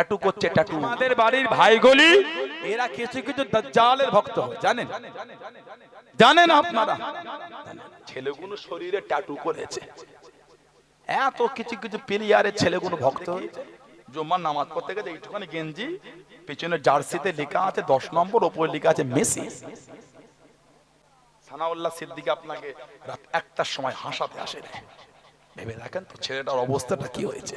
Tattoo করছে tattoo আমাদের বাড়ির ভাইগুলি এরা কিছু কিছু দাজ্জালের ভক্ত জানেন? জানেন আপনারা? ছেলেগুলো শরীরে ট্যাটু করেছে। এত কিছু কিছু প্লেয়ারের ছেলেগুলো ভক্ত। জুম্মার নামাজ পড়তে গেছে এইটুখানি গেঞ্জি পিছনে জার্সিতে লেখা আছে দশ নম্বর ওপরে লেখা আছে মেসি। সানাউল্লাহ সিদ্দিক আপনাকে রাত একটার সময় হাসাতে আসে ভেবে দেখেন তো ছেলেটার অবস্থাটা কি হয়েছে?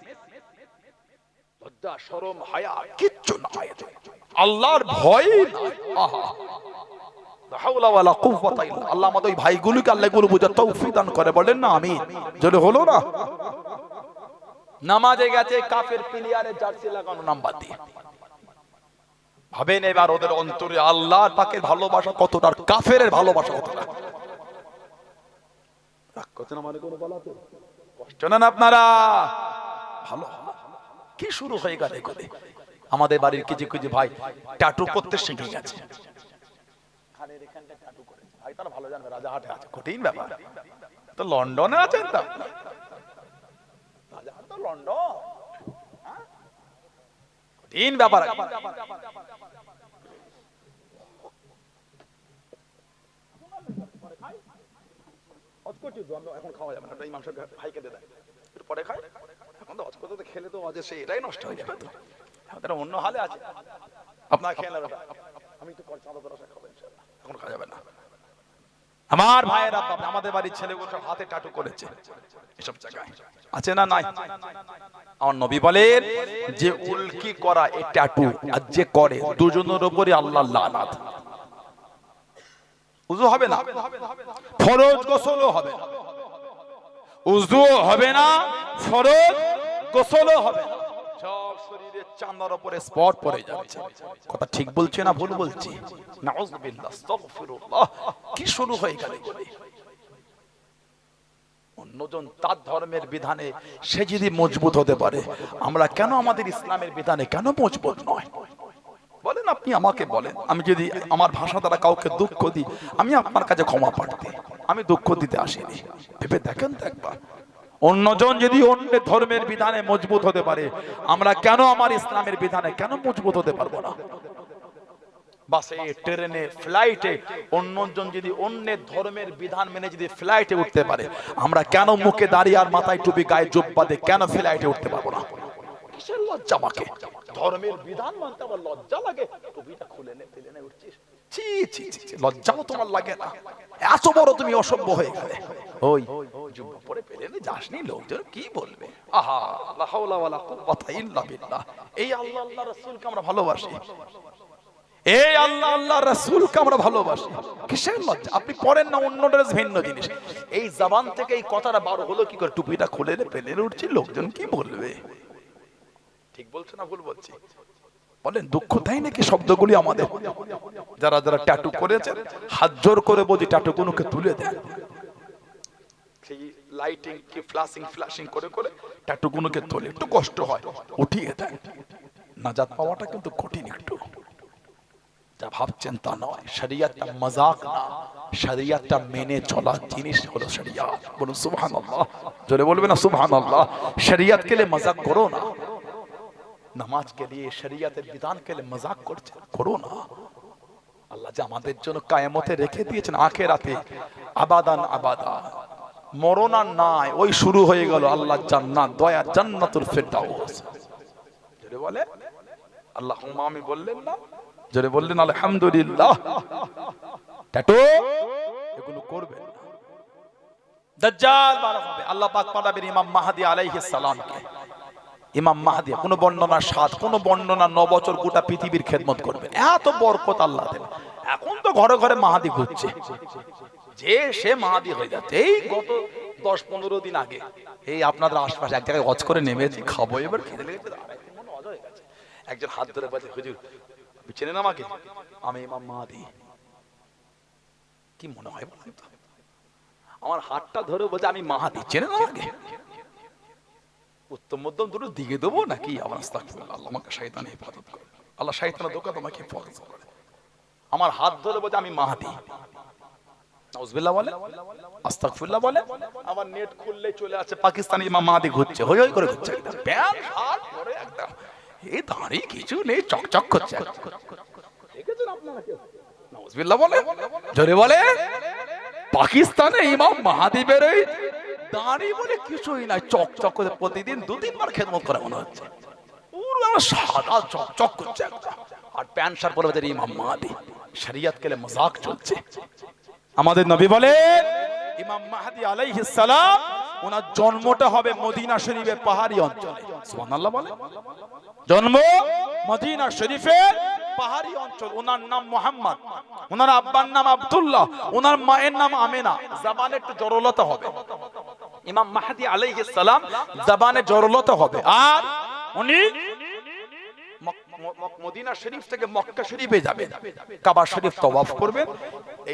লজ্জা শরম হায়া কিচ্ছু নাই আল্লাহর ভয়? আহা। লা হাওলা ওয়ালা কুওয়াতা ইল্লা আল্লাহ আমাদের ওই ভাইগুলোকে আল্লাহ বোঝার তৌফিক দান করে বলেন না আমি যদি হলো না? নামাজে গেছে কাফের প্লেয়ারের জার্সি লাগানো নাম্বার দিয়ে। ভাবেন এবার ওদের অন্তরে আল্লাহ তাকে ভালোবাসা কতটা আর কাফের ভালোবাসা কতটা। রাগ করছেন আমার কোনো বলা কষ্ট নেন আপনারা। ভালো। কি শুরু হয়ে গেল এগুলি? আমাদের বাড়ির কিছু কিছু ভাই ট্যাটু করতে শিখে গেছে। কঠিন ব্যাপার। তো লন্ডনে আছেন তো? লন্ডন। হ্যাঁ? কঠিন ব্যাপার। এখন খাওয়া যাবে না এই মাংস ভাইকে দিয়ে দেয় পরে খাই? এখন তো খেলে তো আজ সে এটাই নষ্ট হয়ে যাবে। তো আমাদের অন্য হালে আছে। আপনার খেয়ে আমি একটু চাঁদা ধরা খাব ইনশাআল্লাহ। এখন খাওয়া যাবে না। আমার ভাইয়েরা আমাদের বাড়ির ছেলেগুলো সব হাতে টাটু করেছে। এসব জায়গায়। আছে না নাই? আমার নবী বলেন যে উল্কি করা এই ট্যাটু আর যে করে দুজনের উপরে আল্লাহ লানাত। উজু হবে না? ফরজ গোসলও হবে উজু হবে না ফরজ গোসলও হবে। সব শরীরে চান্দার উপরে স্পট পড়ে যাচ্ছে। কথা ঠিক বলছি না ভুল বলছি? নাউজুবিল্লাহ, আস্তাগফিরুল্লাহ। কি শুরু হয়ে গেল? অন্যজন তার ধর্মের বিধানে সে যদি মজবুত হতে পারে, আমরা কেন আমাদের ইসলামের বিধানে কেন মজবুত নয়? বলেন আপনি আমাকে বলেন। আমি যদি আমার ভাষা দ্বারা কাউকে দুঃখ দিই, আমি আপনার কাছে ক্ষমা প্রার্থী। আমি দুঃখ দিতে আসিনি। ভেবে দেখেন তো একবার। অন্যজন যদি অন্য ধর্মের বিধানে মজবুত হতে পারে, আমরা কেন আমার ইসলামের বিধানে কেন মজবুত হতে পারব না? বাসে, ট্রেনে ফ্লাইটে অন্যজন যদি অন্য ধর্মের বিধান মেনে যদি ফ্লাইটে উঠতে পারে, আমরা কেন মুখে দাঁড়িয়ে আর মাথায় টুপি, গায়ে জোব্বাতে কেন ফ্লাইটে উঠতে পারব না? কিসের লজ্জা আমাকে ধর্মের বিধান মানতে আমার লজ্জা লাগে। টুপিটা খুলে নে ফেলে নে উঠছিস। ছি ছি লজ্জাও তোমার লাগে না। এত বড় তুমি অসভ্য হয়ে গেলে। ওই। জুব্বা পরে ফেলে নে যাসনি লোকজন কি বলবে? আহা লা হাওলা ওয়ালা কুওয়াতা ইল্লা বিল্লাহ। এই আল্লাহ আল্লাহ রাসূলকে আমরা ভালোবাসি। এই আল্লাহ আল্লাহ রাসূলকে আমরা ভালোবাসি। কিসের লজ্জা? আপনি পড়েন না অন্য ড্রেস ভিন্ন জিনিস। এই জবান থেকে এই কথাটা বার হলো কি করে? টুপিটা খুলে নে ফেলে নে উঠছি লোকজন কি বলবে? ঠিক বলছো না ভুল বলছি? বলেন, দুঃখ তাই নাকি শব্দগুলি আমাদের? যারা যারা ট্যাটু করেছে হাত জোর করে বলি ট্যাটুগুলোকে তুলে দেয় লাইটিং কি করে করে তোলে, একটু কষ্ট হয়, উঠিয়ে দেয়। নাজাত পাওয়াটা কিন্তু কঠিন একটু। যা ভাবছেন তা নয়, শরিয়াতটা মজাক না, শরিয়াতটা মেনে চলা জিনিস হলো শরিয়াত। বলুন, সুবহানাল্লাহ। জোরে বলবে না, সুবহানাল্লাহ। শরিয়াত কেলে মজাক করো না। নামাজ কে লিয়ে শরিয়াতের বিধান কে লিয়ে মজাক করছে। করো না। আল্লাহ যে আমাদের জন্য কায়ামতে রেখে দিয়েছেন আখেরাতে। আবাদান আবাদা। মরণ আর নাই, ওই শুরু হয়ে গেল আল্লাহ জান্নাত, দয়া জান্নাতুল ফেরদাউস। জোরে বলে আল্লাহ আমি বললেন না। জোরে বললেন, আলহামদুলিল্লাহ। ট্যাটু, এগুলো করবেন দাজ্জাল বার হবে। আল্লাহ পাক পাঠাবেন ইমাম মাহদি আলাইহিস সালামকে। ইমাম মাহাদি, কোন বর্ণনা সাত কোন বর্ণনা ন বছর গোটা পৃথিবীর খেদমত করবেন এত বরকত আল্লাহ দেন। এখন তো ঘরে ঘরে মাহাদি ঘুরছে। যে সে মাহাদি হয়ে যাচ্ছে, এই গত দশ পনেরো দিন আগে, এই আপনাদের আশপাশে এক জায়গায় হজ করে নেমেছি খাব, এবার খেতে লেগেছে। একজন হাত ধরে বলছে, হুজুর, আপনি চেনেন আমাকে? আমি ইমাম মাহাদি। কি মনে হয় বলুন? আমার হাতটা ধরে বলছে, আমি মাহাদি, চেনেন আমাকে? উত্তম মধ্যম দুটো দিকে দেবো নাকি? আমার আল্লাহ আমাকে শয়তান হেফাজত করে আল্লাহ শয়তানের দোকান তোমাকে হেফাজত করে আমার হাত ধরে বলছে, আমি মাহাদি। বলে বলে, আমার নেট খুললে চলে পাকিস্তানি ইমাম মাহাদি ঘুরছে, হই করে ঘুরছে। এই দাঁড়িয়ে কিছু নেই, চকচক করছে। জোরে বলে, পাকিস্তানে ইমাম মাহাদি বেরোয় দাঁড়িয়ে বলে কিছুই নাই, চকচক করে প্রতিদিন দু তিনবার খেদমত করে মনে হচ্ছে। আমাদের নবী ইমাম ওনার জন্মটা হবে মদিনা শরীফের পাহাড়ি জন্ম মদিনা শরীফের পাহাড়ি অঞ্চল। ওনার নাম মোহাম্মদ। ওনার আব্বার নাম আব্দুল্লাহ। ওনার মায়ের নাম আমেনা। জাবানে একটু জরলতা হবে। ইমাম মাহাদি আলাইহিস সালাম জবানে জরলত হবে। আর উনি মদিনা শরীফ থেকে মক্কা শরীফে যাবে কাবা শরীফ তওয়াফ করবে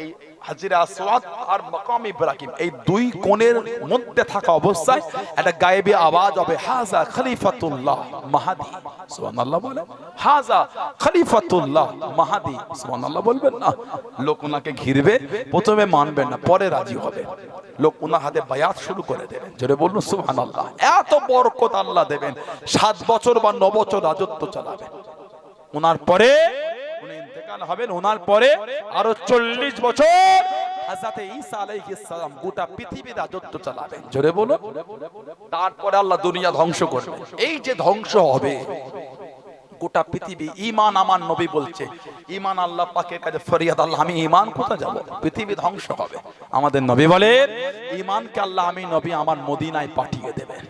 এই লোক ওনাকে ঘিরবে, প্রথমে মানবেন না, পরে রাজি হবে। লোক ওনার হাতে বায়াত শুরু করে দেবেন, জোরে বলুন, সুবহানাল্লাহ। এত বরকত আল্লাহ দেবেন, সাত বছর বা ন বছর রাজত্ব চালাবেন। ওনার পরে ইন্তেকাল হবেন। ওনার পরে আরও চল্লিশ বছর নবী ইমান আমাদের নবী বলে ইমানকে আল্লাহ আমি নবী আমার মদিনায় পাঠিয়ে দেবেন।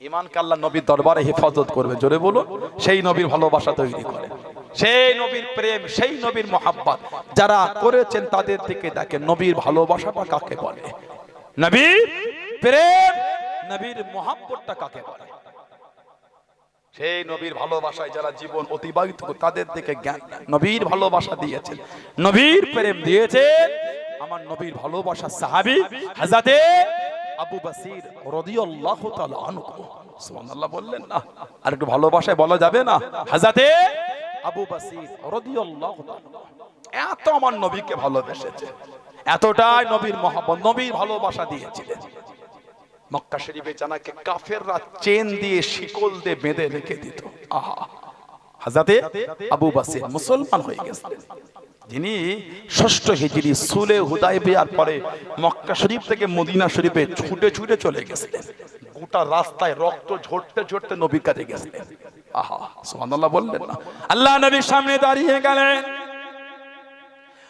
ইমানকে আল্লাহ নবীর দরবারে হেফাজত করবে। জোরে বলুন। সেই নবীর ভালোবাসা তৈরি করে। সেই নবীর প্রেম, সেই নবীর মোহাব্বত যারা করেছেন তাদের দিকে দেখেন নবীর ভালোবাসাটা কাকে বলে? নবীর প্রেম, নবীর মোহাব্বতটা কাকে বলে? সেই নবীর ভালোবাসায় যারা জীবন অতিবাহিত তাদের দিকে জ্ঞান নবীর ভালোবাসা দিয়েছেন, নবীর প্রেম দিয়েছেন। আমার নবীর ভালোবাসা সাহাবি হাজাতে আবু বাসির রাদিয়াল্লাহু তাআলা আনহু। সুবহানাল্লাহ বললেন না আর একটু ভালোবাসায় বলা যাবে না? হাজাতে আবু বাসির এত আমার নবীকে ভালোবেসেছে। এতটাই নবীর মহাব্বত, নবীর ভালোবাসা দিয়েছিলেন মক্কা শরীফে জানাকে কাফেররা চেন দিয়ে, শিকল দিয়ে বেঁধে রেখে দিত। আহা। হাজাতে আবু বাসির মুসলমান হয়ে গেছিলেন যিনি ষষ্ঠ হিজরি সুলে হুদাই বিয়ার পরে মক্কা শরীফ থেকে মদিনা শরীফে ছুটে ছুটে চলে গেছিলেন। গোটা রাস্তায় রক্ত ঝরতে ঝরতে নবীর কাছে গেছিলেন। আহা সুবহানাল্লাহ বললেন। না আল্লাহ নবীর সামনে দাঁড়িয়ে গেলেন।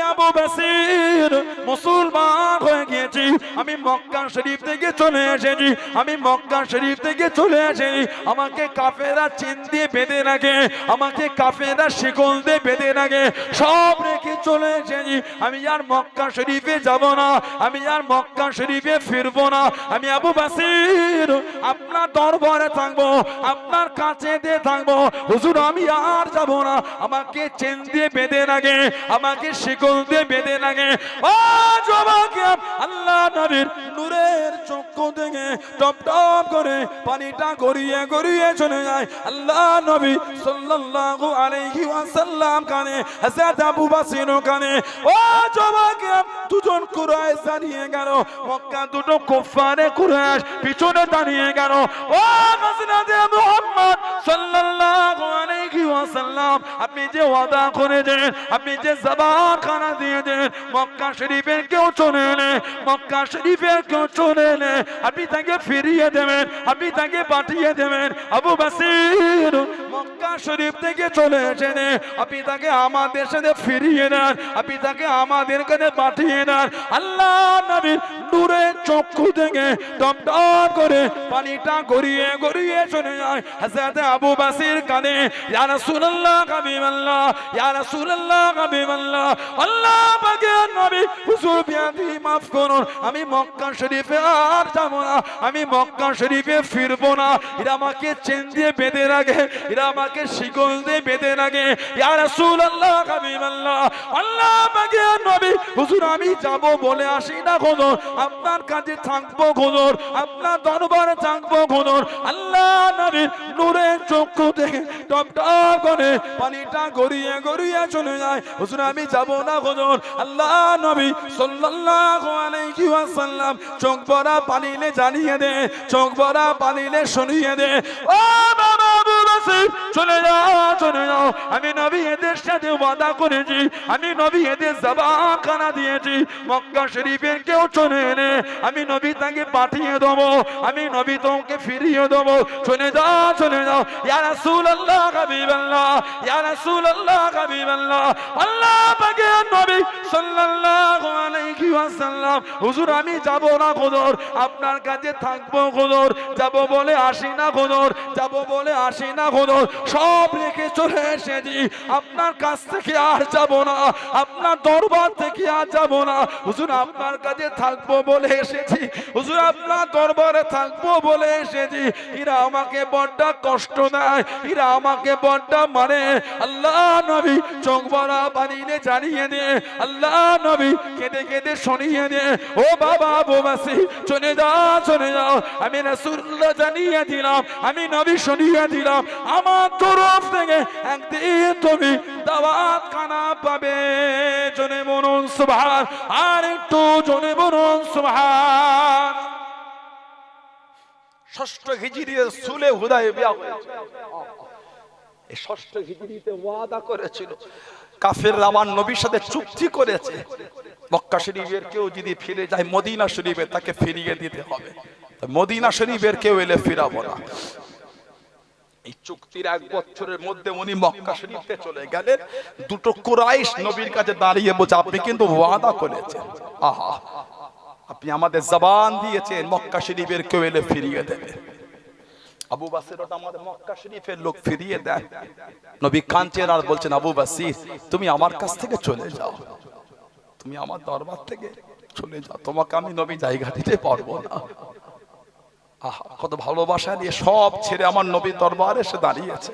আবু বাসির মুসলমান হয়ে গিয়েছি। আমি মক্কা শরীফ থেকে চলে এসেছি। আমি মক্কা শরীফ থেকে চলে এসেছি। আমাকে কাফেরা চেন দিয়ে বেঁধে রাখে। আমাকে কাফেরা শিকল দিয়ে বেঁধে রাখে। সব রেখে চলে এসেছি। আমি আর মক্কা শরীফে যাব না। আমি আর মক্কা শরীফে ফিরবো না। আমি আবু বাসির, আপনার দরবারে থাকব। আপনার কাছে দিয়ে থাকব। হুজুর, আমি আর যাব না। আমাকে চেন দিয়ে বেঁধে রাখে। আমাকে শিকল বেঁধে রাখে ও জবাকে আল্লাহ নবীর নূরের চক্ষু থেকে টপ টপ করে পানিটা গড়িয়ে গড়িয়ে চলে যায়। আল্লাহ নবী সাল্লাল্লাহু আলাইহি ওয়াসাল্লাম কানে হযরত আবু বাসির কানে। ও জবাকে দুজন কুরাইশ দাঁড়িয়ে গেল। মক্কা দুটো কুফারে কুরাইশ পিছনে দাঁড়িয়ে গেল। ও হযরত মুহাম্মদ সাল্লাল্লাহু ওয়াসাল্লাম আপনি যে ওয়াদা করেছেন, আপনি যে জবান খানা দিয়েছেন আমাদের মক্কা শরীফের কেউ চলে এলে, মক্কা শরীফের কেউ চলে এলে, আপনি তাকে ফিরিয়ে দেবেন, আপনি তাকে পাঠিয়ে দেবেন। আবু বাসির মক্কা শরীফ থেকে চলে এসেছে, আপনি তাকে আমাদের সাথে ফিরিয়ে নেন আপনি তাকে আমাদের কাছে পাঠিয়ে নেন আল্লাহ নবীর দূরে চক্ষু থেকে টপ করে পানিটা গড়িয়ে গড়িয়ে চলে যায়। হযরত আবু বাসির কানে, ইয়া ইয়া আল্লাহ পাকের নবী, হুজুর বিয়াদি, মাফ করুন, আমি মক্কা শরীফে আর যাব না, আমি মক্কা শরীফে ফিরবো না। এরা আমাকে চেন দিয়ে বেঁধে রাখে, এরা আমাকে শিকল দিয়ে বেঁধে রাখে। ইয়া আল্লাহ পাকের নবী, হুজুর, আমি যাব বলে আসি না, হুজুর। আপনার কাছে থাকব, হুজুর। আপনার দরবারে থাকব, হুজুর। আল্লাহ নবীর নূরের চক্ষু থেকে টপ টপ করে। পানিটা গড়িয়ে গড়িয়ে চলে যায়। হুজুর, আমি যাব না হুজুর। আল্লাহ নবী সাল্লাল্লাহু আলাইহি ওয়াসাল্লাম চোখ ভরা পানিলে জানিয়ে দে, চোখ ভরা পানিলে শুনিয়ে দে। ও বাসির চলে যাও চলে যাও। আমি নবী এদের সাথে ওয়াদা করেছি। আমি নবী এদের জবান খানা দিয়েছি। মক্কা শরীফের কেউ চলে এলে আমি নবী তাকে পাঠিয়ে দেবো। আমি নবী তোমাকে ফিরিয়ে দেবো। চলে যাও চলে যাও। ইয়া ইয়ারা সুল আল্লাহ রাসূলুল্লাহ আল্লাহ আল্লাহ পাকের নবী সাল্লাল্লাহু আলাইহি ওয়াসাল্লাম, হুজুর, আমি যাব না আপনার কাছে থাকব যাব বলে আসি না যাব বলে আসি না সব রেখে চলে এসেছি, আপনার কাছ থেকে আর যাব না, আপনার দরবার থেকে আর যাব না, হুজুর, আপনার কাছে থাকব বলে এসেছি, হুজুর, আপনার দরবারে থাকব বলে এসেছি, এরা আমাকে বড্ড কষ্ট দেয়, এরা আমাকে বড্ড মানে আল্লাহ নবী চোখ ভরা পানিলে আমি জানিয়ে দিলাম, আমি নবী দিলাম। আমার তরফ থেকে একদিন তুমি দাওয়াত খানা পাবে। জনে বলুন, সুবহান। আর একটু জনে ষষ্ঠ হিজরিতে সুলে হুদায় বিয়া হয়েছে। ষষ্ঠ হিজরিতে ওয়াদা করেছিল কাফের আমার নবীর সাথে চুক্তি করেছে। মক্কা শরীফের কেউ যদি ফিরে যায়, মদিনা শরীফে তাকে ফিরিয়ে দিতে হবে। মদিনা শরীফের কেউ এলে ফিরাবো না। এই চুক্তির এক বছরের মধ্যে উনি মক্কা শরীফে চলে গেলেন। দুটো কুরাইশ নবীর কাছে দাঁড়িয়ে বলছে, আপনি কিন্তু ওয়াদা করেছেন। আহা, আপনি আমাদের জবান দিয়েছেন, মক্কা শরীফের কেউ এলে ফিরিয়ে দেবে। আবু বাসির ওটা আমাদের মক্কা শরীফের লোক ফিরিয়ে দেয়। নবী কাঞ্চের আর বলছেন, আবু বাসির, তুমি আমার কাছ থেকে চলে যাও। তুমি আমার দরবার থেকে চলে যাও। তোমাকে আমি নবী জায়গা দিতে পারব না। আহা, কত ভালোবাসা দিয়ে সব ছেড়ে আমার নবীর দরবারে এসে দাঁড়িয়েছে।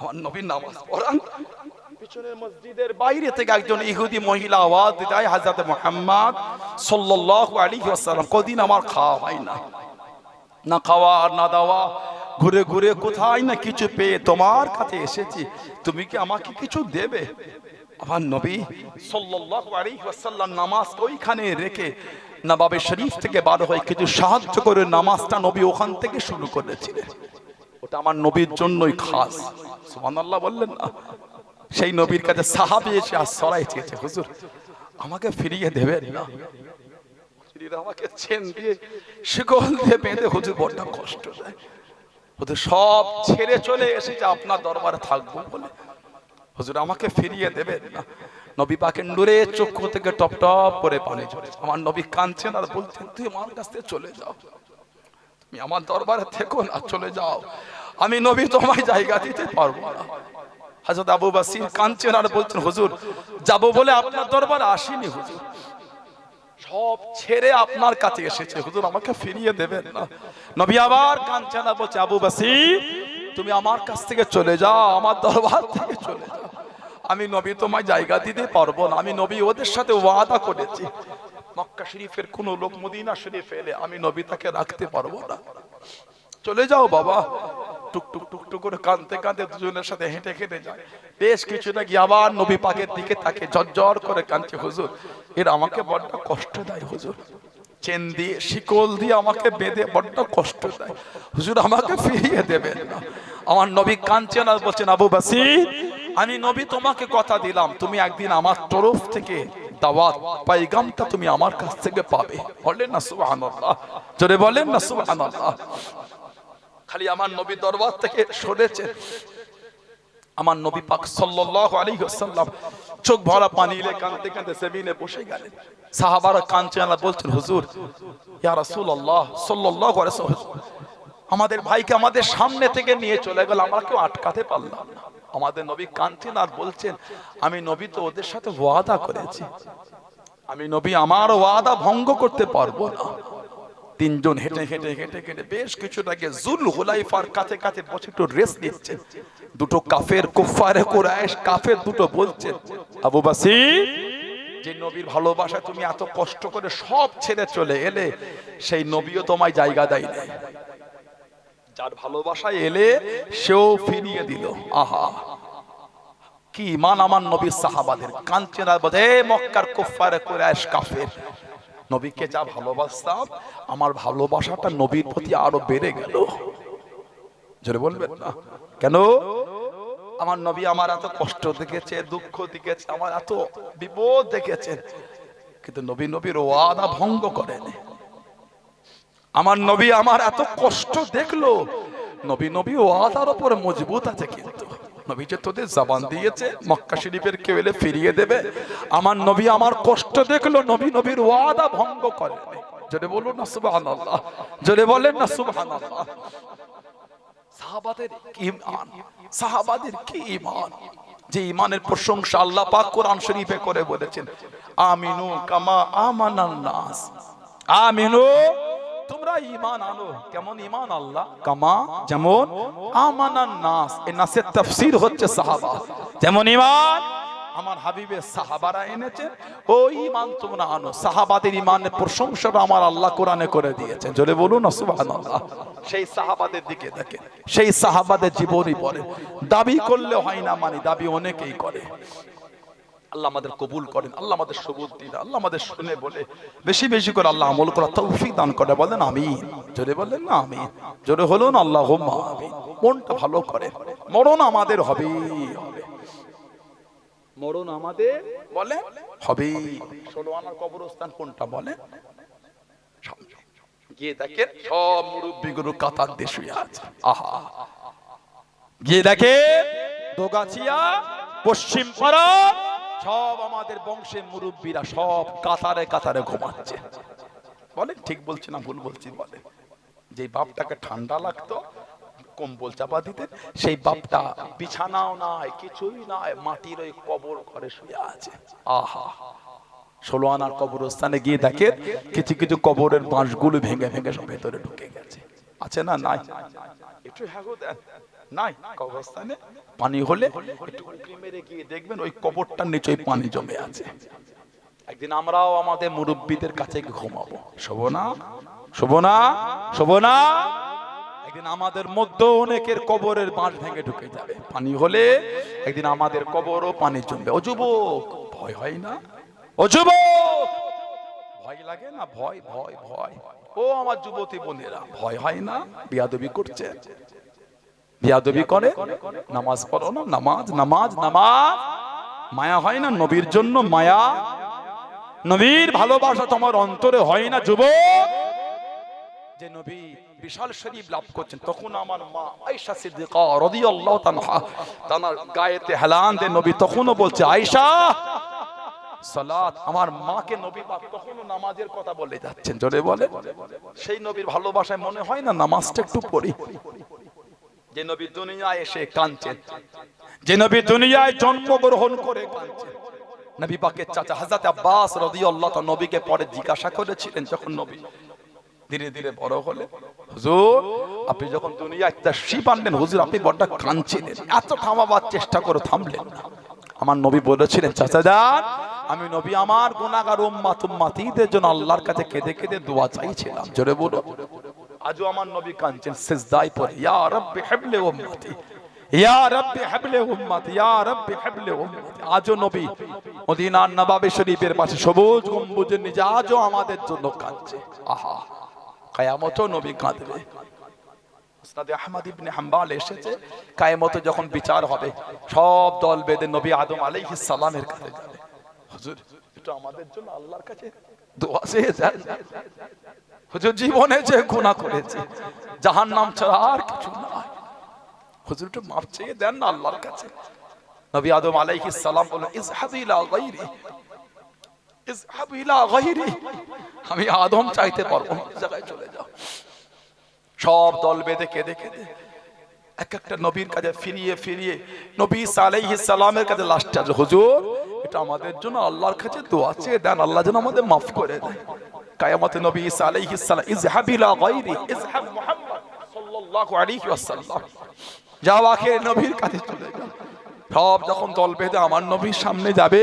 আমার নবীর নামাজ পড়ান। পিছনের মসজিদের বাইরে থেকে একজন ইহুদি মহিলা আওয়াজ দেয়, হাজরত মোহাম্মদ সাল্লাল্লাহু আলাইহি ওয়াসাল্লাম, কদিন আমার খাওয়া হয় না? না খাওয়া আর না দাওয়া। ঘুরে ঘুরে কোথায় না কিছু পেয়ে তোমার কাছে এসেছি। তুমি কি আমাকে কিছু দেবে? আমার নবী ওয়াসাল্লাম নামাজ ওইখানে রেখে নবাবে শরীফ থেকে বার হয়ে কিছু সাহায্য করে নামাজটা নবী ওখান থেকে শুরু করেছিলেন। ওটা আমার নবীর জন্যই খাস। সুবহানাল্লাহ বললেন না। সেই নবীর কাছে সাহাবী এসে আর সরাই চেয়েছে, হুজুর, আমাকে ফিরিয়ে দেবেন না? আমাকে চেন দিয়ে শিকল দিয়ে বেঁধে হুজুর বড্ড কষ্ট দেয়। হুজুর সব ছেড়ে চলে এসেছে আপনার দরবারে থাকব বলে। হুজুর আমাকে ফিরিয়ে দেবেন না। নবী পাকের নূরে চক্ষু থেকে টপ টপ করে পানি ঝরে আমার নবী কাঁদছেন আর বলছেন, তুই আমার কাছ থেকে চলে যাও। তুমি আমার দরবারে থেকো না, চলে যাও। আমি নবী তোমায় জায়গা দিতে পারব না। হাজরত আবু বাসির কাঁদছেন আর বলছেন, হুজুর, যাব বলে আপনার দরবারে আসিনি, হুজুর। সব ছেড়ে আপনার কাছে এসেছে। হুজুর, আমাকে ফিরিয়ে দেবেন না। নবী আবার কাঞ্চনা বলছে, আবু বাসি তুমি আমার কাছ থেকে চলে যাও, আমার দরবার থেকে চলে যাও। আমি নবী তোমায় জায়গা দিতে পারব না, আমি নবী ওদের সাথে ওয়াদা করেছি। মক্কা শরীফের কোন লোক মদিনা শরীফ এলে আমি নবী তাকে রাখতে পারব না। চলে যাও বাবা টুক টুক করে কাঁদতে কাঁদতে দুজনের সাথে হেঁটে হেঁটে যায়। বেশ কিছুটা গিয়ে আবার নবী পাকের দিকে তাকে ঝরঝর করে কাঁদছে, হুজুর, এরা আমাকে বড্ড কষ্ট দেয়, হুজুর। চেন দিয়ে, শিকল দিয়ে আমাকে বেঁধে বড্ড কষ্ট দেয়। হুজুর, আমাকে ফিরিয়ে দেবেন না। আমার নবী কাঁদছেন আর বলছেন আবু বাসি আমি নবী, তোমাকে কথা দিলাম। তুমি একদিন আমার তরফ থেকে দাওয়াত, পাইগামটা তুমি আমার কাছ থেকে পাবে। বলেন না, সুবহানাল্লাহ। জোরে বলেন না, সুবহানাল্লাহ। খালি আমার নবী দরবার থেকে সরেছে আমার নবী পাক সাল্লাল্লাহু আলাইহি ওয়াসাল্লাম চোখ ভরা পানি এলে কাঁদতে কাঁদতে জমিনে বসে গেলেন। সাহাবারা কাঁদছে, আল্লাহ বলছেন, হুজুর, ইয়া রাসূলুল্লাহ সাল্লাল্লাহু আলাইহি ওয়াসাল্লাম, আমাদের ভাইকে আমাদের সামনে থেকে নিয়ে চলে গেল, আমরা কেউ আটকাতে পারলাম না। আমাদের নবী কাঁদছেন আর বলছেন, আমি নবী তো ওদের সাথে ওয়াদা করেছি। আমি নবী আমার ওয়াদা ভঙ্গ করতে পারব না। তিনজন হেঁটে হেঁটে হেঁটে হেঁটে বেশ কিছু কিছুটাকে জুল হুলাইফার কাছে কাছে বসে একটু রেস্ট নিচ্ছে। দুটো কাফের কুফারে কোরআশ কাফের দুটো বলছে, আবু বাসির, যে নবীর ভালোবাসা তুমি এত কষ্ট করে সব ছেড়ে চলে এলে, সেই নবীও তোমায় জায়গা দেয়নি যার ভালোবাসায় এলে সেও ফিরিয়ে দিল। আহা! কি ইমান আমার নবীর সাহাবাদের কাঞ্চনা বোধে মক্কার কুফারে কুরাইশ কাফের নবীকে যা ভালোবাসতাম, আমার ভালোবাসাটা নবীর প্রতি আরও বেড়ে গেল। জোরে বলবেন না? কেন? আমার নবী আমার এত কষ্ট দেখেছে, দুঃখ দেখেছে, আমার এত বিপদ দেখেছে, কিন্তু নবী নবীর ওয়াদা ভঙ্গ করেনি। আমার নবী আমার এত কষ্ট দেখল, নবী নবী ওয়াদার উপর মজবুত আছে কিন্তু। নবী যে তোদের জবান দিয়েছে, মক্কা শরীফের কেউ এলে ফিরিয়ে দেবে। আমার নবী আমার কষ্ট দেখল, নবী নবীর ওয়াদা ভঙ্গ করে। জোরে বলুন না, সুবহানাল্লাহ। জোরে বলেন না, সুবহানাল্লাহ। সাহাবাদের কি ইমান সাহাবাদের কি ইমান যে ইমানের প্রশংসা আল্লাহ পাক কোরআন শরীফে করে বলেছেন, আমিনু কামা আমানান নাস। আমিনু তোমরা ইমান আনো। কেমন ইমান আল্লাহ? কামা, যেমন আমানান নাস। এই নাসের তাফসীর হচ্ছে সাহাবা। যেমন ইমান আমার হাবিবের সাহাবারা এনেছেন ওই ইমান তোমরা আনো। সাহাবাদের ইমানের প্রশংসাটা আমার আল্লাহ কোরআনে করে দিয়েছেন। জোরে বলুন, সুবহানাল্লাহ। সেই সাহাবাদের দিকে দেখেন। সেই সাহাবাদের জীবনই বলে দাবি করলে হয় না মানে দাবি অনেকেই করে। আল্লাহ আমাদের কবুল করেন আল্লাহ আমাদের সবুজ দিন আল্লাহ আমাদের শুনে বলে। বেশি বেশি করে আল্লাহ আমল করা তৌফিক দান করে বলেন আমি জোরে বললেন না আমি জোরে হলো না আল্লাহ মনটা ভালো করে। মরণ আমাদের হবে। মরণ আমাদের বলে হবে। ষোলো আনার কবরস্থান কোনটা বলে গিয়ে দেখেন সব মুরব্বী গুরু কাতার দিয়ে শুয়ে আছে। আহা। গিয়ে দেখে দোগাছিয়া পশ্চিম পাড়া সব আমাদের বংশের মুরব্বীরা সব কাতারে কাতারে ঘুমাচ্ছে। বলেন, ঠিক বলছি না ভুল বলছি বলে যে বাপটাকে ঠান্ডা লাগতো, কম্বল চাপা দিতে সেই বাপটা বিছানাও নাই, কিছুই নাই, মাটির ওই কবর ঘরে শুয়ে আছে। আহা! ষোলো আনার কবরস্থানে গিয়ে দেখে কিছু কিছু কবরের বাঁশগুলো ভেঙে ভেঙে সব ভেতরে ঢুকে গেছে। আছে না নাই? একটু দেন। নাই, কবরস্থানে। পানি হলে একটু মেরে গিয়ে দেখবেন ওই কবরটার নিচে পানি জমে আছে। একদিন আমরাও আমাদের মুরব্বীদের কাছে ঘুমাবো। শোভো না? শোভো না? শোভো না? একদিন আমাদের মধ্যে অনেকের কবরের বাঁশ ভেঙে ঢুকে যাবে। পানি হলে একদিন আমাদের কবরও পানি জমবে। ও যুবক, ভয় হয় না? ও যুবক! ভয় লাগে না? ভয় ভয় ভয়। ও আমার যুবতী বোনেরা, ভয় হয় না? বিয়াদবি করছে? বিয়াদবি করে, নামাজ পড়ো না, নামাজ নামাজ নামাজ। মায়া হয় না নবীর জন্য মায়া? নবীর ভালোবাসা তোমার অন্তরে হয় না, যুবক? যে নবী বিশাল শরীফ লাভ করছেন, তখন আমার মা আয়েশা সিদ্দিকা রাদিয়াল্লাহু তাআলা তার গায়েতে হেলান দে নবী তখনও বলছে, আয়েশা, সালাত। আমার মাকে নবী পাক তখনও নামাজের কথা বলে যাচ্ছেন, জোরে বলে। সেই নবীর ভালোবাসায় মনে হয় না নামাজটা একটু পড়ি। যে নবী দুনিয়ায় এসে কাঁদছেন। যে নবী দুনিয়ায় জন্মগ্রহণ করে কাঁদছেন। নবী পাকের চাচা হযরত আব্বাস রাদিয়াল্লাহু তাআলা নবীকে পরে জিজ্ঞাসা করেছিলেন যখন নবী ধীরে ধীরে বড় হলে হুজুর, আপনি যখন দুনিয়ায় তাশরিফ আনলেন, হুজুর, আপনি বড়টা কাঁদছিলেন। এত থামাবার চেষ্টা করে থামলেন না। আমার নবী বলেছিলেন, চাচা যান আমি নবী আমার গুনাহগার উম্মাত উম্মাতীদের জন্য আল্লাহর কাছে কেঁদে কেঁদে দোয়া চাইছিলাম। জোরে বলো আজও আমার নবী কাঁদছেন, সিজদায় পড়ে, ইয়া রাব্বি হাবলি উম্মতি, ইয়া রাব্বি হাবলি উম্মতি, ইয়া রাব্বি হাবলি উম্মতি। আজও নবী মদিনার নবাবে শরীফের পাশে সবুজ গম্বুজের নিচে আজও আমাদের জন্য কাঁদছে। আহা, কায়ামতও নবী কাঁদবে। মুসনাদে আহমদ ইবনে হাম্বাল এসেছে, কায়েমতে যখন বিচার হবে, সব দল বেঁধে নবী আদম আলাইহিস সালামের কাছে যাবে। হুজুর, এটা আমাদের জন্য আল্লাহর কাছে দোয়া চেয়ে যান। হুজুর জীবনে যে গুণা করেছে জাহান নাম ছাড়া আর কিছু নয় হুজুর একটু মাফ চেয়ে দেন না আল্লাহর কাছে। নবী আদম আলাইহিস সালাম বললেন ইজহাব ইলা গায়রি ইজহাব ইলা গায়রি আমি আদম চাইতে পারব না, জায়গায় চলে যাও। সব দল বেঁধে কেঁদে কেঁদে এক একটা নবীর কাছে ফিরিয়ে ফিরিয়ে নবী সালাইহিস সালামের কাছে লাস্টে হুজুর এটা আমাদের জন্য আল্লাহর কাছে দোয়া চেয়ে দেন আল্লাহ যেন আমাদের মাফ করে দেয়। কায়ামতে নবী ঈসা আলাইহিস সালাম ইজহাব ইলা গায়রি ইজহাব মুহাম্মদ সাল্লাল্লাহু আলাইহি ওয়াসাল্লাম। যাও আখের নবীর কাছে চলে যাও। সব যখন দল বেঁধে আমার নবীর সামনে যাবে,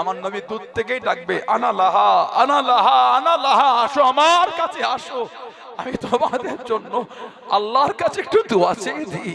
আমার নবী দূর থেকেই ডাকবে, আনা লাহা আনা লাহা আনা লাহা, আসো আমার কাছে, আসো। আমি তোমাদের জন্য আল্লাহর কাছে একটু দোয়া চেয়ে দিই।